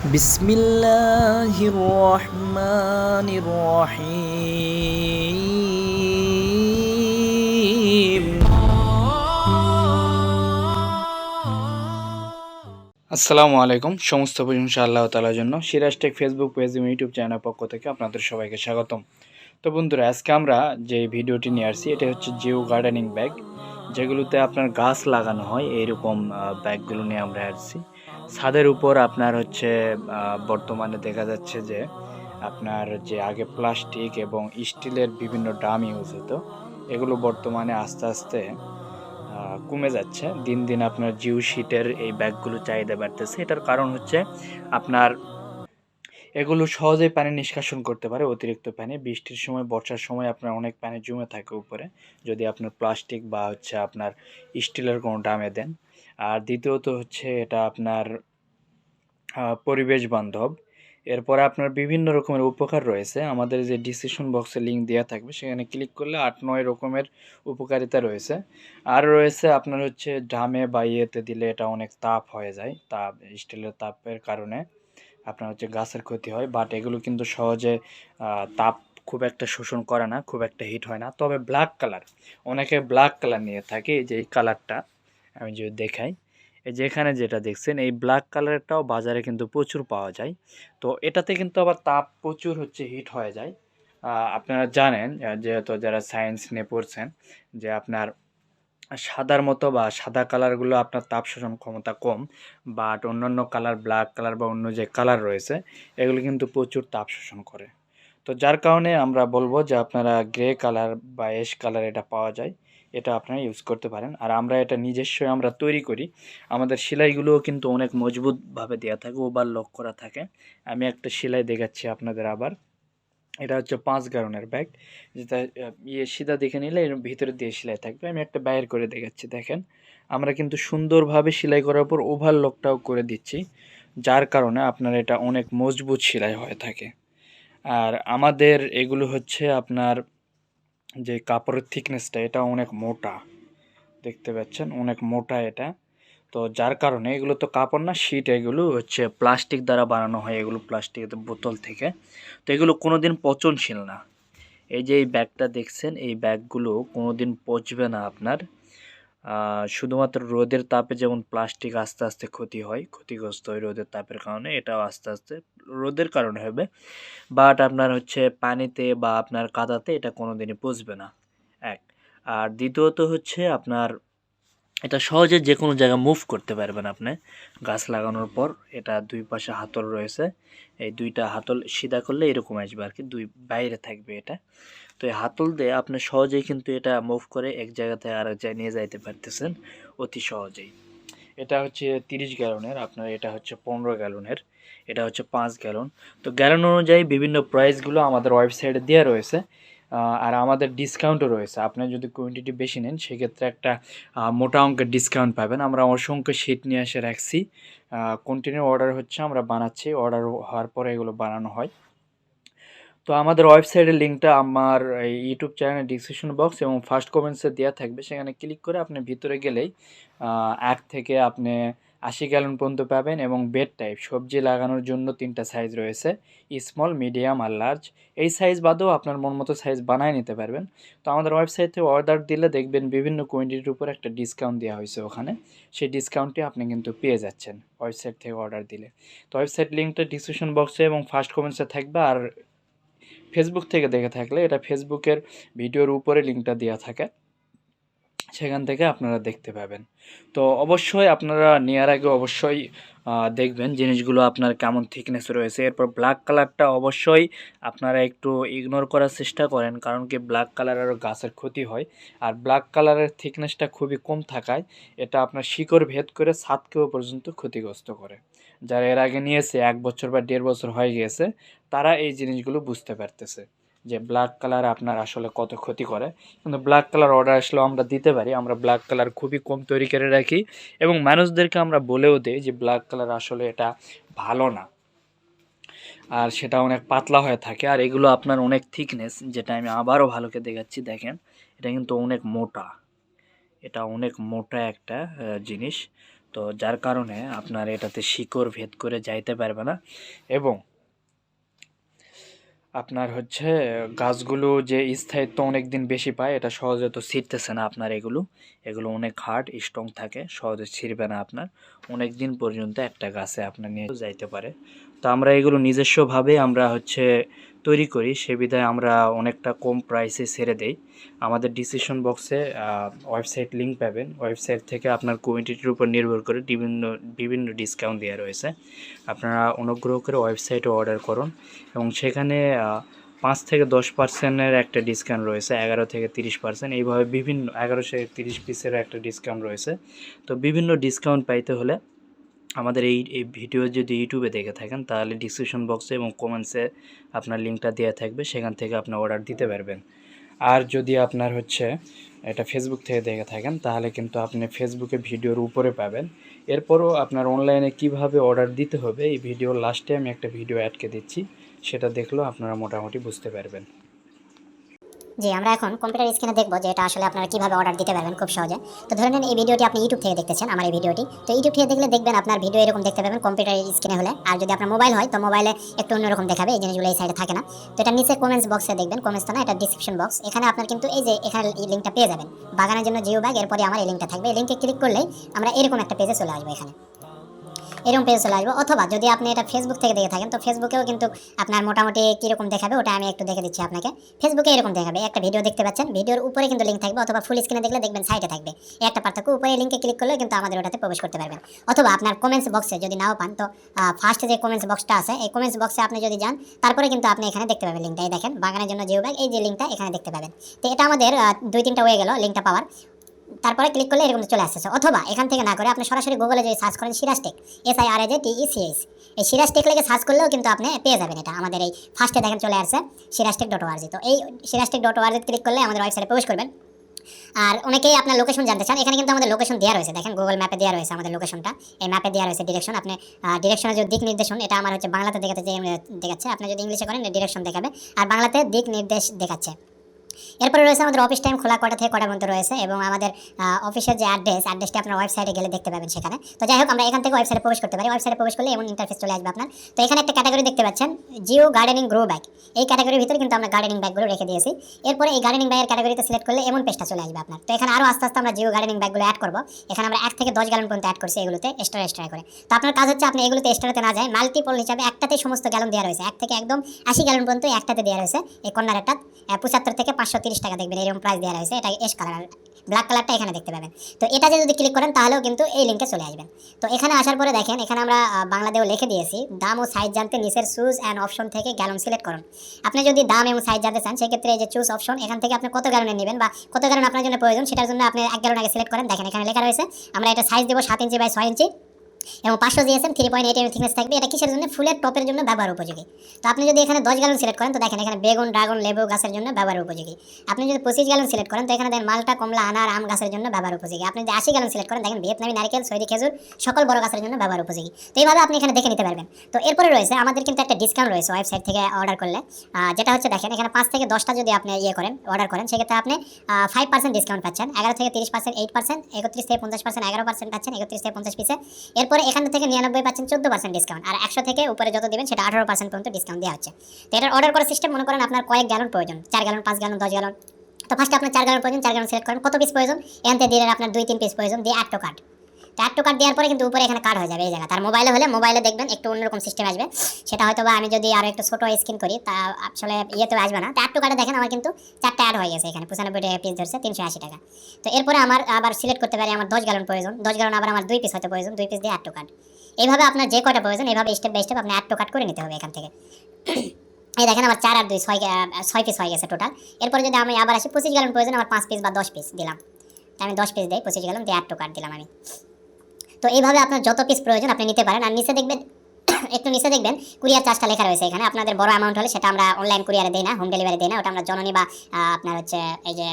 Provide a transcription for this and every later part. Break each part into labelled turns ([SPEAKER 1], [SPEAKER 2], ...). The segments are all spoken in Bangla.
[SPEAKER 1] بسم الله الرحمن الرحيم
[SPEAKER 2] আসসালামু আলাইকুম সমস্ত প্রশংসা আল্লাহ তালার জন্য সিরাজ টেক ফেসবুক পেজ এবং ইউটিউব চ্যানেলের পক্ষ থেকে আপনাদের সবাইকে স্বাগতম তো বন্ধুরা আজকে আমরা যে ভিডিওটি নিয়ে আসছি এটা হচ্ছে জিও গার্ডেনিং ব্যাগ যেগুলোতে আপনার গাছ লাগানো হয়, এইরকম ব্যাগগুলো নিয়ে আমরা আসছি। ছাদের উপর আপনার হচ্ছে বর্তমানে দেখা যাচ্ছে যে আপনার যে আগে প্লাস্টিক এবং স্টিলের বিভিন্ন ড্রাম ইউজ হতো, এগুলো বর্তমানে আস্তে আস্তে কমে যাচ্ছে। দিন দিন আপনার জিও শিটের এই ব্যাগগুলো চাহিদা বাড়তেছে। এটার কারণ হচ্ছে আপনার এগুলো সহজেই পানি নিষ্কাশন করতে পারে, অতিরিক্ত পানি। বৃষ্টির সময়, বর্ষার সময় আপনার অনেক পানি জমে থাকে উপরে। যদি আপনার প্লাস্টিক বা হচ্ছে আপনার স্টিলের কোনো ড্রামে দেন। আর দ্বিতীয়ত হচ্ছে এটা আপনার পরিবেশ বান্ধব। এরপরে আপনার বিভিন্ন রকমের উপকার রয়েছে। আমাদের যে ডিসিশন বক্সে লিঙ্ক দেওয়া থাকবে, সেখানে ক্লিক করলে আট, নয় রকমের উপকারিতা রয়েছে। আর রয়েছে আপনার হচ্ছে ড্রামে বা ইয়েতে দিলে এটা অনেক তাপ হয়ে যায়, তাপ, স্টিলের তাপের কারণে। আপনার হচ্ছে গাছের ক্ষতি হয় বাট এগুলো কিন্তু সহজে তাপ খুব একটা শোষণ করে না, খুব একটা হিট হয় না। তবে ব্ল্যাক কালার অনেকে ব্ল্যাক কালার নিয়ে থাকে যে এই কালারটা আমি যদি দেখাই, এই যে এখানে যেটা দেখছেন, এই ব্ল্যাক কালারটাও বাজারে কিন্তু প্রচুর পাওয়া যায়। তো এটাতে কিন্তু আবার তাপ প্রচুর হচ্ছে হিট হয়ে যায়। আপনারা জানেন যেহেতু যারা সায়েন্স নিয়ে পড়ছেন, যে আপনার সাদার মতো বা সাদা কালারগুলো আপনার তাপ শোষণ ক্ষমতা কম বাট অন্যান্য কালার ব্ল্যাক কালার বা অন্য যে কালার রয়েছে, এগুলো কিন্তু প্রচুর তাপ শোষণ করে। তো যার কারণে আমরা বলব যে আপনারা গ্রে কালার বা এশ কালার এটা পাওয়া যায়, এটা আপনারা ইউজ করতে পারেন। আর আমরা এটা নিজস্বই আমরা তৈরি করি। আমাদের সেলাইগুলোও কিন্তু অনেক মজবুতভাবে দেওয়া থাকে ওভার লক করা থাকে। আমি একটা সেলাই দেখাচ্ছি আপনাদের আবার। এটা হচ্ছে পাঁচ গারনের ব্যাগ যেটা ইয়ে সিধা দেখে নিলে এর ভিতরে দিয়ে সেলাই থাকবে। আমি একটা বাইর করে দেখাচ্ছি, দেখেন। আমরা কিন্তু সুন্দরভাবে সেলাই করার পর ওভার লকটাও করে দিচ্ছি, যার কারণে আপনার এটা অনেক মজবুত সেলাই হয়ে থাকে। আর আমাদের এগুলো হচ্ছে আপনার যে কাপড়ের থিকনেসটা এটা অনেক মোটা। দেখতে পাচ্ছেন? অনেক মোটা এটা। তো যার কারণে এগুলো তো কাপড় না শীট এগুলো হচ্ছে প্লাস্টিক দ্বারা বানানো হয় এগুলো প্লাস্টিকের বোতল থেকে। তো এগুলো কোনোদিন পচনশীল না। এই যে এই ব্যাগটা দেখছেন, এই ব্যাগগুলো কোনোদিন পচবে না আপনার। শুধুমাত্র রোদের তাপে যেমন প্লাস্টিক আস্তে আস্তে ক্ষতি হয়, ক্ষতিগ্রস্ত হয় রোদের তাপের কারণে, এটাও আস্তে আস্তে রোদের কারণে হবে। বাট আপনার হচ্ছে পানিতে বা আপনার কাদাতে এটা কোনোদিনই পচবে না, এক। আর দ্বিতীয়ত হচ্ছে আপনার এটা সহজে যে কোনো জায়গায় মুভ করতে পারবেন আপনি। গাছ লাগানোর পর এটা দুই পাশে হাতল রয়েছে। এই দুইটা হাতল সিধা করলে এরকম আসবে আর কি দুই বাইরে থাকবে এটা। তো এই হাতল দিয়ে আপনি সহজেই কিন্তু এটা মুভ করে এক জায়গা থেকে আরেক জায়গায় নিয়ে যাইতে পারতেছেন অতি সহজেই। এটা হচ্ছে তিরিশ গ্যালনের, আপনার এটা হচ্ছে পনেরো গ্যালনের, এটা হচ্ছে পাঁচ গ্যালন। তো গ্যালন অনুযায়ী বিভিন্ন প্রাইসগুলো আমাদের ওয়েবসাইটে দেওয়া রয়েছে। আর আমাদের ডিসকাউন্টও রয়েছে। আপনি যদি কোয়ান্টিটি বেশি নেন, সেক্ষেত্রে একটা মোটা অঙ্কের ডিসকাউন্ট পাবেন। আমরা অসংখ্য শিট নিয়ে এসে রাখছি। কন্টিনিউ অর্ডার হচ্ছে, আমরা বানাচ্ছি। অর্ডার হওয়ার পরে এগুলো বানানো হয়। তো আমাদের ওয়েবসাইটের লিঙ্কটা আমার ইউটিউব চ্যানেলের ডিসক্রিপশন বক্স এবং ফার্স্ট কমেন্টসে দেওয়া থাকবে। সেখানে ক্লিক করে আপনি ভিতরে গেলেই এক থেকে আপনি আশি গ্যালন পর্যন্ত পাবেন এবং বেড টাইপ, সবজি লাগানোর জন্য তিনটা সাইজ রয়েছে স্মল মিডিয়াম আর লার্জ এই সাইজ বাদেও আপনার মন মতো সাইজ বানায় নিতে পারবেন। তো আমাদের ওয়েবসাইট থেকে অর্ডার দিলে দেখবেন বিভিন্ন কোয়ান্টিটির উপর একটা ডিসকাউন্ট দেওয়া হয়েছে ওখানে। সেই ডিসকাউন্টটি আপনি কিন্তু পেয়ে যাচ্ছেন ওয়েবসাইট থেকে অর্ডার দিলে। তো ওয়েবসাইট লিঙ্কটা ডিসক্রিপশন বক্সে এবং ফার্স্ট কমেন্টসে থাকবে। আর ফেসবুক থেকে দেখে থাকলে এটা ফেসবুকের ভিডিওর উপরে লিঙ্কটা দেওয়া থাকে। সেখান থেকে আপনারা দেখতে পাবেন। তো অবশ্যই আপনারা নেওয়ার আগে অবশ্যই দেখবেন জিনিসগুলো আপনার কেমন থিকনেস রয়েছে। এরপর ব্ল্যাক কালারটা অবশ্যই আপনারা একটু ইগনোর করার চেষ্টা করেন, কারণ কি ব্ল্যাক কালার আরও গাছের ক্ষতি হয়। আর ব্ল্যাক কালারের থিকনেসটা খুবই কম থাকায় এটা আপনার শিকড় ভেদ করে ছাদকেও পর্যন্ত ক্ষতিগ্রস্ত করে। যারা এর আগে নিয়েছে, এক বছর বা দেড় বছর হয়ে গিয়েছে, তারা এই জিনিসগুলো বুঝতে পারতেছে। যে ব্ল্যাক কালার আপনার আসলে কত ক্ষতি করে। কিন্তু ব্ল্যাক কালার অর্ডার আসলেও আমরা দিতে পারি, আমরা ব্ল্যাক কালার খুবই কম তৈরি করে রাখি এবং মানুষদেরকে আমরা বলেও দিই যে ব্ল্যাক কালার আসলে এটা ভালো না। আর সেটা অনেক পাতলা হয়ে থাকে আর এগুলো আপনার অনেক থিকনেস যেটা আমি আবারও ভালোকে দেখাচ্ছি, দেখেন, এটা কিন্তু অনেক মোটা। এটা অনেক মোটা একটা জিনিস। তো যার কারণে আপনার এটাতে শিকড় ভেদ করে যাইতে পারবে না। এবং আপনার হচ্ছে গাছগুলো যে স্থায়িত্ব অনেকদিন বেশি পায়, এটা সহজে তো ছিটতেছে না আপনার এগুলো। এগুলো অনেক হার্ড, স্ট্রং থাকে, সহজে ছিঁড়বে না আপনার। অনেক দিন পর্যন্ত একটা গাছে আপনার নিয়ে যাইতে পারে। তো আমরা এগুলো নিজস্বভাবে আমরা হচ্ছে তৈরি করি। সে বিধায় আমরা অনেকটা কম প্রাইসে ছেড়ে দেই। আমাদের ডিসিশন বক্সে ওয়েবসাইট লিঙ্ক পাবেন। ওয়েবসাইট থেকে আপনার কোয়ান্টিটির উপর নির্ভর করে বিভিন্ন বিভিন্ন ডিসকাউন্ট দেওয়া রয়েছে। আপনারা অনুগ্রহ করে ওয়েবসাইটে অর্ডার করুন এবং সেখানে পাঁচ থেকে দশ পার্সেন্টের একটা ডিসকাউন্ট রয়েছে, এগারো থেকে তিরিশ পার্সেন্ট। এইভাবে বিভিন্ন, এগারো থেকে তিরিশ পিসের একটা ডিসকাউন্ট রয়েছে। তো বিভিন্ন ডিসকাউন্ট পাইতে হলে আমাদের এই এই ভিডিও যদি ইউটিউবে দেখে থাকেন, তাহলে ডিসক্রিপশন বক্সে এবং কমেন্টসে আপনার লিঙ্কটা দেওয়া থাকবে, সেখান থেকে আপনি অর্ডার দিতে পারবেন। আর যদি আপনার হচ্ছে এটা ফেসবুক থেকে দেখে থাকেন, তাহলে কিন্তু আপনি ফেসবুকে ভিডিওর উপরে পাবেন। এরপরও আপনার অনলাইনে কীভাবে অর্ডার দিতে হবে, এই ভিডিওর লাস্টে আমি একটা ভিডিও অ্যাডকে দিচ্ছি। সেটা দেখলেও আপনারা মোটামুটি বুঝতে পারবেন।
[SPEAKER 3] জি, আমরা এখন কম্পিউটার স্ক্রিনে দেখব যে এটা আসলে আপনারা কীভাবে অর্ডার দিতে পারবেন খুব সহজে। তো ধরে নেন এই ভিডিওটি আপনি ইউটিউব থেকে দেখতেছেন, আমার এই ভিডিওটি। তো ইউটিউব থেকে দেখলে দেখবেন আপনার ভিডিও এরকম দেখতে পাবেন কম্পিউটার স্ক্রিনে হলে। আর যদি আপনার মোবাইল হয়, তো মোবাইলে একটু অন্যরকম দেখাবে, এই জিনিসগুলো এই সাইডে থাকে না। তো এটা নিচে কমেন্টস বক্সে দেখবেন কমেন্টস তো না, এটা ডিসক্রিপশন বক্স এখানে আপনার কিন্তু এই যে এখানে এই লিঙ্কটা পেয়ে যাবেন। বাগানের জন্য জিও ব্যাগ এরপরে আমার এই লিঙ্কটা থাকবে। এই লিঙ্কে ক্লিক করলেই আমরা এরকম একটা পেজে চলে আসব এখানে। এরকম পেজে চলে আসব। অথবা যদি আপনি এটা ফেসবুক থেকে দেখে থাকেন, তো ফেসবুকেও কিন্তু আপনার মোটামুটি কীরকম দেখাবে, ওটা আমি একটু দেখে দিচ্ছি আপনাকে। ফেসবুকে এরকম দেখাবে। একটা ভিডিও দেখতে পাচ্ছেন ভিডিওর উপরে কিন্তু লিঙ্ক থাকবে, অথবা ফুল স্ক্রিনে দেখলে দেখবেন সাইডে থাকবে। একটা পার্থক্য উপরে লিঙ্কে ক্লিক করলে কিন্তু আমাদের ওটাতে প্রবেশ করতে পারবেন। অথবা আপনার কমেন্টস বক্সে যদি নাও পান, তো ফার্স্ট যে কমেন্টস বক্সটা আছে, এই কমেন্টস বক্সে আপনি যদি যান, তারপরে কিন্তু আপনি এখানে দেখতে পাবেন লিঙ্কটা এই দেখেন, বাগানের জন্য জিও ব্যাগ এই যে লিঙ্কটা এখানে দেখতে পাবেন। তো এটা আমাদের দুই তিনটা হয়ে গেল লিঙ্কটা পাওয়ার। তারপরে ক্লিক করলে এরকম চলে আসছে অথবা এখান থেকে না করে আপনি সরাসরি গুগলে যদি সার্চ করেন Sirajtech S I R A J T E C S এই সিরাজটেক লেগে সার্চ করলেও কিন্তু আপনি পেয়ে যাবেন এটা। আমাদের এই ফার্স্টে দেখেন চলে আসছে সিরাজটেক ডট ওয়ার্জি তো এই সিরাজটেক ডট ওয়ার্জি ক্লিক করলে আমাদের ওয়েবসাইটে প্রবেশ করবেন। আর অনেকেই আপনার লোকেশন জানতে চান। এখানে কিন্তু আমাদের লোকেশন দেওয়া রয়েছে। দেখেন গুগল ম্যাপে দেওয়া রয়েছে আমাদের লোকেশনটা এই ম্যাপে দেওয়া রয়েছে ডিরেকশন আপনি ডিরেকশনের যে দিক নির্দেশন, এটা আমার হচ্ছে বাংলাতে দেখাতে দেখাচ্ছে। আপনি যদি ইংলিশে করেন ডিরেকশন দেখাবে। আর বাংলাতে দিক নির্দেশ দেখাচ্ছে। এরপরে রয়েছে আমাদের অফিস টাইম খোলা কটা থেকে কটার মধ্যে রয়েছে এবং আমাদের অফিসের যে অ্যাড্রেস অ্যাড্রেসটি আপনার ওয়েবসাইটে গেলে দেখতে পাবেন সেখানে। তো যাই হোক, আমরা এখান থেকে ওয়েবসাইটে প্রবেশ করতে পারি। ওয়েবসাইটে প্রবেশ করলে এমন ইন্টারফেস চলে আসবে আপনার। তো এখানে একটা ক্যাটাগরি দেখতে পাচ্ছেন জিও গার্ডেনিং গ্রো ব্যাগ এই ক্যাটাগরির ভিতরে কিন্তু আমরা গার্ডেনিং ব্যাগগুলো রেখে দিয়েছি। এরপরে এই গার্ডেনিং ব্যাগের ক্যাটাগরিতে সিলেক্ট করলে এমন পেজটা চলে আসবে আপনার। তো এখানে আরও আস্তে আস্তে আমরা জিও গার্ডেনিং ব্যাগগুলো অ্যাড করব। এখানে আমরা এক থেকে দশ গ্যালন পর্যন্ত অ্যাড করছি এগুলোতে এক্সট্রা এক্সট্রা করে। তো আপনার কাজ হচ্ছে আপনি এগুলোতে এক্সট্রাতে না যায় মাল্টিপল হিসাবে একটাতে সমস্ত গ্যালন দেওয়া রয়েছে। এক থেকে একদম আশি গ্যালন পর্যন্ত একটাতে দেওয়া রয়েছে, এই কর্নার একটা পঁচাত্তর থেকে পাঁচশো তিরিশ টাকা দেখবেন, এরকম প্রাইস দেওয়া রয়েছে। এটা এস কালার ব্ল্যাক কালারটা এখানে দেখতে পাবেন। তো এটাতে যদি ক্লিক করেন, তাহলেও কিন্তু এই লিঙ্কে চলে আসবেন। তো এখানে আসার পরে দেখেন, এখানে আমরা বাংলাদেও লিখে দিয়েছি, দাম ও সাইজ জানতে নিচের চুজ অ্যান্ড অপশন থেকে গ্যালন সিলেক্ট করুন। আপনি যদি দাম এবং সাইজ জানতে চান, সেক্ষেত্রে যে চুজ অপশন এখান থেকে আপনি কত গ্যালনের নেবেন বা কত গ্যালন আপনার জন্য প্রয়োজন, সেটার জন্য আপনি এক গ্যালন আগে সিলেক্ট করেন। দেখেন, এখানে লেখা রয়েছে, আমরা এটা সাইজ দেবো সাত ইঞ্চি বাই ছয় ইঞ্চি। এবং পাঁচশো GSM three point eight M thickness থাকবে। এটা কিসের জন্য? ফুলের টপের জন্য ব্যবহার উপযোগী। তো আপনি যদি এখানে দশ গ্যালন সিলেক্ট করেন, তো দেখেন এখানে বেগুন, ড্রাগন, লেবু গাছের জন্য ব্যবহার উপযোগী। আপনি যদি পঁচিশ গ্যালন সিলেক্ট করেন, তো এখানে দেখেন মালটা, কমলা, আনার, আম গাছের জন্য ব্যবহার উপযোগী। আপনি যদি আশি গ্যালন সিলেক্ট করেন, দেখেন ভিয়েতনামি নারকেল সৈরি খেজুর, সকল বড় গাছের জন্য ব্যবহার উপযোগী। তো এইভাবে আপনি এখানে দেখে নিতে পারবেন। তো এরপরে রয়েছে, আমাদের কিন্তু একটা ডিসকাউন্ট রয়েছে ওয়েবসাইট থেকে অর্ডার করলে। যেটা হচ্ছে দেখেন, এখানে পাঁচ থেকে দশটা যদি আপনি ইয়ে করেন অর্ডার করেন, সেক্ষেত্রে আপনি ফাইভ পার্সেন্ট ডিসকাউন্ট পাচ্ছেন। এগারো থেকে তিরিশ পার্সেন্ট এইট পার্সেন্ট একত্রিশ থেকে পঞ্চাশ পার্সেন্ট এগারো পার্সেন্ট পাচ্ছেন, একত্রিশ থেকে পঞ্চাশ পিসে এরপরে এখান থেকে নিরানব্বই পার্সেন্ট, চোদ্দ পার্সেন্ট ডিসকাউন্ট আর একশো থেকে উপরে যত দেবেন সেটা আঠারো পার্সেন্ট পর্যন্ত ডিসকাউন্ট দেওয়া হচ্ছে। তো এটার অর্ডার করার সিস্টেম মনে করেন আপনার কয়েক গ্যালন প্রয়োজন, চার গ্যালন পাঁচ গ্যালন দশ গ্যালন তো ফার্স্টে আপনার চার গ্যালন প্রয়োজন, চার গ্যালন সিলেক্ট করেন, কত পিস প্রয়োজন? এখান থেকে দিলেন আপনার দুই, তিন পিস প্রয়োজন, দিয়ে আটটো কার্ড তো আটটো কার্ড দেওয়ার পরে কিন্তু উপরে এখানে কার্ড হয়ে যাবে, এই জায়গা। তার মোবাইলে হলে মোবাইলে দেখবেন একটু অন্যরকম সিস্টেম আসবে। সেটা হয়তো বা আমি যদি আরও একটু ছোটো স্ক্রিন করি, তা আসলে ইয়েতে আসবে না। তো আটটো কার্ডে দেখেন আমার কিন্তু চারটা অ্যাড হয়ে গেছে এখানে। পঁচানব্বই টাকা পিস ধরছে, তিনশো আশি টাকা। তো এরপরে আমার আবার সিলেক্ট করতে পারি আমার দশ গ্যালন প্রয়োজন দশ গ্যালন আবার আমার দুই পিস হয়তো প্রয়োজন দুই পিস দিয়ে আটটো কার্ড এইভাবে আপনার যে কটা প্রয়োজন এইভাবে স্টেপ বাই স্টেপ আপনি আটটো কাট করে নিতে হবে এখান থেকে। এই দেখেন আমার চার আর দুই, ছয় ছয় পিস হয়ে গেছে টোটাল এরপরে যদি আমি আবার আসি পঁচিশ গ্যালন প্রয়োজন আমার পাঁচ পিস বা দশ পিস দিলাম। আমি দশ পিস দিই, পঁচিশ গ্যালন দিয়ে আটটো কাট দিলাম আমি। তো এইভাবে আপনার যত পিস প্রয়োজন আপনি নিতে পারেন। আর নিচে দেখবেন, একটু নিচে দেখবেন, কুরিয়ার চার্জটা লেখা রয়েছে এখানে। আপনাদের বড় অ্যামাউন্ট হলে সেটা আমরা অনলাইন কুরিয়ারে দিই না হোম ডেলিভারি দিই না। ওটা আমরা জননী বা আপনার হচ্ছে এই যে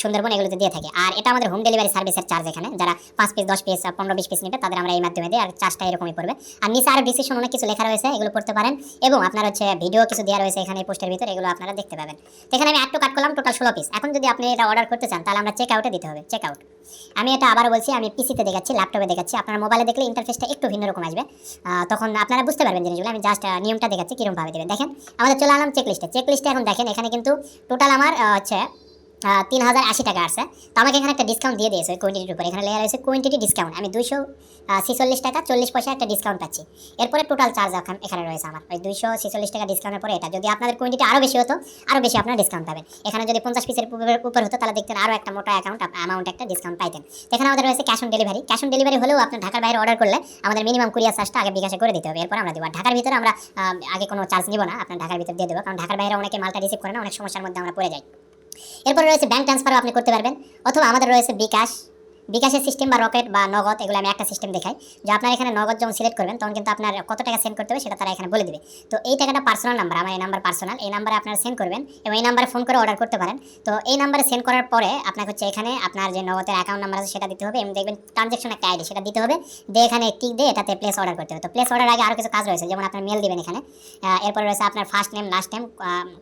[SPEAKER 3] সুন্দরবন এগুলোতে দিয়ে থাকি। আর এটা আমাদের হোম ডেলিভারি সার্ভিসের চার্জ এখানে। যারা পাঁচ পিস দশ পিস পনেরো, বিশ পিস নেবে, তাদের আমরা এই মাধ্যমে দিই আর চার্জটা এরকমই পড়বে। আর নিচে আরও ডিসিশন অনেক কিছু লেখা রয়েছে, এগুলো পড়তে পারেন। এবং আপনার হচ্ছে ভিডিও কিছু দেওয়া রয়েছে এখানে পোস্টের ভিতরে, এগুলো আপনারা দেখতে পাবেন। এখানে আমি একটু কাট করলাম টোটাল ষোলো পিস এখন যদি আপনি এটা অর্ডার করতে চান, তাহলে আমরা চেক আউটে দিতে হবে চেক আউট আমি এটা আবার বলছি, আমি পিসিতে দেখাচ্ছি ল্যাপটপে দেখাচ্ছি। আপনার মোবাইলে দেখলে ইন্টারফেসটা একটু ভিন্ন রকম আসবে। তখন আপনারা বুঝতে পারবেন জিনিসগুলো। আমি জাস্ট নিয়মটা দেখাচ্ছি কীরকম ভাবে দেবেন। দেখেন, আমাদের চলে আলাম চেক লিস্টে চেক লিস্টে এখন দেখেন, এখানে কিন্তু টোটাল আমার হচ্ছে তিন হাজার আশি টাকা আসছে। তো আমাকে এখানে একটা ডিসকাউন্ট দিয়ে দিয়েছে কোয়ান্টিটির উপর। এখানে লেয়ার রয়েছে কোয়ান্টিটি ডিসকাউন্ট আমি দুইশো ছেচল্লিশ টাকা চল্লিশ পয়সা একটা ডিসকাউন্ট পাচ্ছি। এরপরে টোটাল চার্জ এখানে রয়েছে আমার। ওই দুইশো ছেচল্লিশ টাকা ডিসকাউন্টের পরে এটা। যদি আপনাদের কোয়ান্টিটি আরও বেশি হতো আরও বেশি আপনারা ডিসকাউন্ট পাবেন। এখানে যদি পঞ্চাশ পিসের উপর- উপর হতো, তাহলে দেখতেন আরও একটা মোটা অ্যাকাউন্ট অ্যামাউন্ট একটা ডিসকাউন্ট পাইতেন। এখানে আমাদের রয়েছে cash on delivery cash on delivery হলেও আপনার ঢাকার বাইরে অর্ডার করলে আমাদের মিনিমাম কুরিয়ার চার্জটা আগে বিকাশে করে দিতে হবে। এরপর আমরা দেবো। ঢাকার ভিতরে আমরা আগে কোনো চার্জ নিব না। আপনার ঢাকার ভিতরে দিয়ে দেবো। কারণ ঢাকার বাইরে অনেকে মালটা রিসিভ করে না, অনেক সমস্যার মধ্যে আমরা পড়ে যাই। এরপরে রয়েছে ব্যাঙ্ক ট্রান্সফারও আপনি করতে পারবেন অথবা আমাদের রয়েছে বিকাশ। বিকাশের সিস্টেম বা রকেট বা নগদ, এগুলো আমি একটা সিস্টেম দেখাই। যে আপনার এখানে নগদ যখন সিলেক্ট করবেন, তখন কিন্তু আপনার কত টাকা সেন্ড করতে হবে সেটা তারা এখানে বলে দেবে। তো এই টাকাটা পার্সোনাল নাম্বার আমার এই নাম্বার পার্সোনাল এই নাম্বারে আপনারা সেন্ড করবেন এবং এই নাম্বারে ফোন করে অর্ডার করতে পারেন। তো এই নাম্বারে সেন্ড করার পরে আপনাকে হচ্ছে এখানে আপনার যে নগদের অ্যাকাউন্ট নাম্বার আছে সেটা দিতে হবে এবং দেখবেন ট্রানজ্যাকশন একটা আইডি সেটা দিতে হবে। দিয়ে এখানে টিক দিয়ে এটাতে প্লেস অর্ডার করতে হবে। তো প্লেস অর্ডার আগে আরও কিছু কাজ রয়েছে, যেমন আপনার মেল দিবেন এখানে। এরপরে রয়েছে আপনার first name last name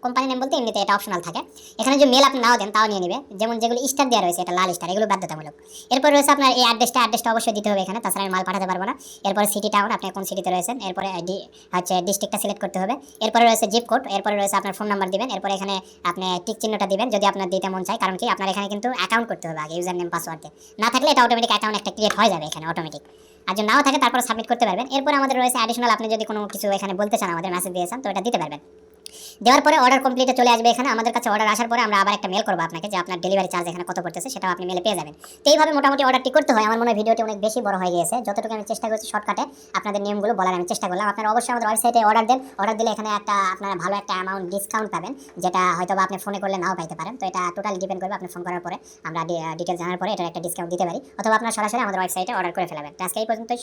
[SPEAKER 3] company name বলতে এমনিতে এটা অপশনাল থাকে। এখানে যদি মেল আপনি নাও দেন, তাও নিয়ে নেবে। যেমন যেগুলো স্টার দেওয়া রয়েছে, এটা লাল স্টার এগুলো বাধ্যতামূলক। এরপর রয়েছে আপনার এই অ্যাড্রেসটা অ্যাড্রেসটা অবশ্যই দিতে হবে এখানে, তাছাড়া আমি মাল পাঠাতে পারব না। এরপরে সিটি টাউন আপনি কোন সিটিতে রয়েছেন, এরপরে হচ্ছে ডিস্ট্রিক্টটা সিলেক্ট করতে হবে। এরপরে রয়েছে জিপ কোড এরপরে রয়েছে আপনার ফোন নাম্বার দিবেন, এরপরে এখানে আপনি টিক চিহ্নটা দিবেন, যদি আপনার দিতে মন চায়, কারণ কি আপনার এখানে কিন্তু অ্যাকাউন্ট করতে হবে আগে ইউজার নেম পাসওয়ার্ড না থাকলে এটা অটোমেটিক অ্যাকাউন্ট একটা ক্রিয়েট হয়ে যাবে এখানে অটোমেটিক আর যদি নাও থাকে, তারপর সাবমিট করতে পারবেন। এরপর আমাদের রয়েছে অ্যাডিশনাল আপনি যদি কোনো কিছু এখানে বলতে চান, আমাদের মেসেজ দিয়েছেন, তো এটা দিতে পারবেন। দেওয়ার পরে অর্ডার কমপ্লিটে চলে আসবে এখানে। আমাদের কাছে অর্ডার আসার পরে আমরা আবার একটা মেল করব আপনাকে যে আপনার ডেলিভারি চার্জ এখানে কত পড়তেছে, সেটাও আপনি মেলে পেয়ে যাবেন। তো এইভাবে মোটামুটি অর্ডারটি করতে হয়। আমার মনে হয় ভিডিওটি অনেক বেশি বড় হয়ে গিয়েছে। যতটুকু আমি চেষ্টা করছি শর্টকাটে আপনাদের নিয়মগুলো বলার আমি চেষ্টা করলাম। আপনারা অবশ্যই আমাদের ওয়েবসাইটে অর্ডার দেন। অর্ডার দিলে এখানে একটা আপনারা ভালো একটা অ্যামাউন্ট ডিসকাউন্ট পাবেন, যেটা হয়তো আপনি ফোনে করলে নাও পাইতে পারেন। তো এটা টোটাল ডিপেন্ড করবে আপনি ফোন করার পরে। আমরা ডিটেলস জানার পরে এটার একটা ডিসকাউন্ট দিতে পারি। অথবা আপনারা সরাসরি আমাদের ওয়েবসাইটে অর্ডার করে ফেলাবেন। তো আজকে এই পর্যন্তই।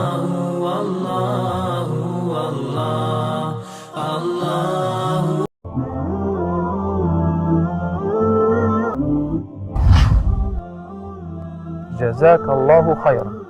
[SPEAKER 4] جزاك الله خيرا.